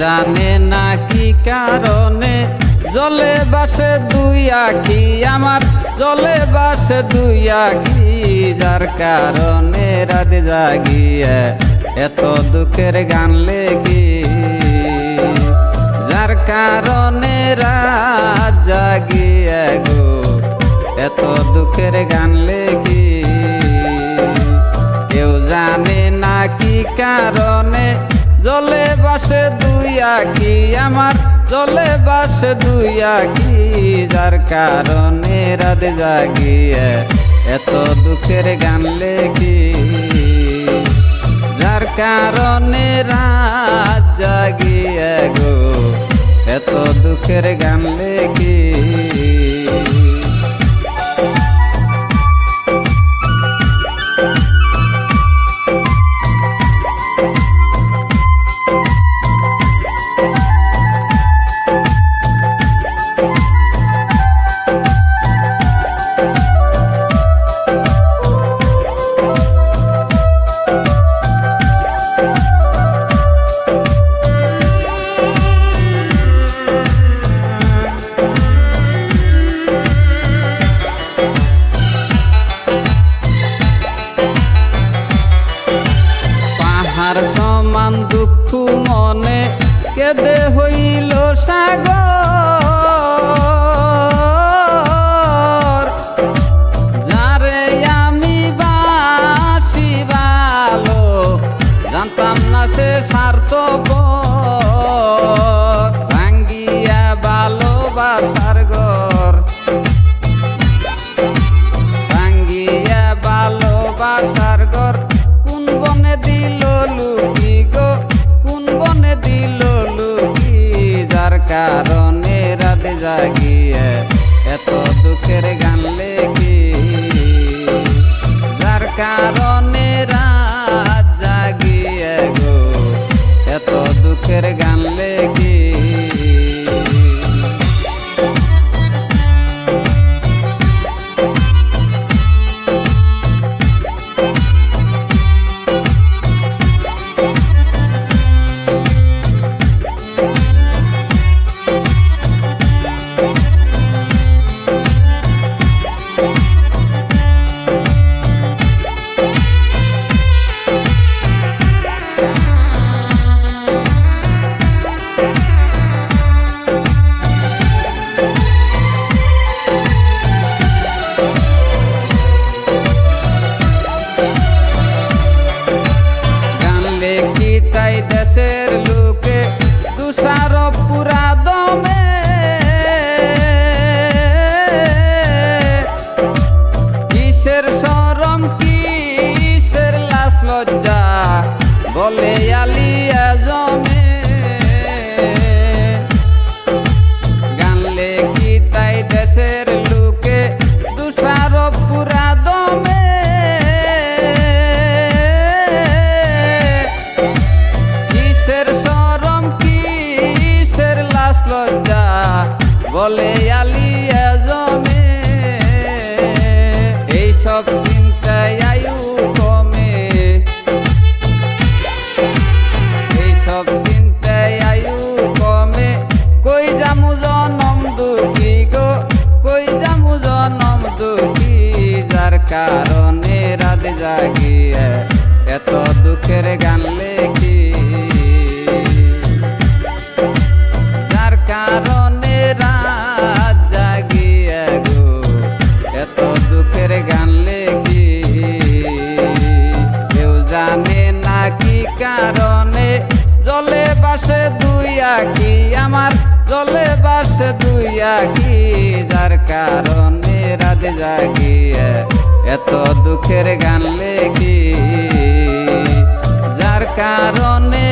জানে না কি কারণে? জলে বাসে দুই আঁকি আমার, জলে বাসে দুই আঁকি যার কারণে রাত জাগিয়ে এত দুঃখের গান লেগি যার কারণে রাত জাগিয়ে গো, এত দুঃখের গান লেগি কেউ জানে না কি কারণে জলে বাসে দুই আখি আমার চলে বাস দুই আঁকি, যার কারণে রাত জাগিয়ে এত দুঃখের গান লেখি। যার কারণে রাত জাগিয়ে গো, এত দুঃখের গান লেখি। beber. কারণে রাত জাগিয়ে এত দুঃখের বলে আলিয়া জমে গান লেখি তাই দেশের লোকে তুষার পুরা দমে? কিসের সরম কিসের লাশ লজ্জা? বলে আলিয়া কারণে রাত জাগিয়ে এত দুঃখের গান লেখি। যার কারণে রাত জাগিয়ে গো, এত দুঃখের গান লেখি। কেউ জানে না কি কারণে জলে বাসে দুই আঁকি, আমার জলে বাসে দুই আঁকি। যার কারণে রাত জাগিয়ে এত দুঃখের গান লেখি যার কারণে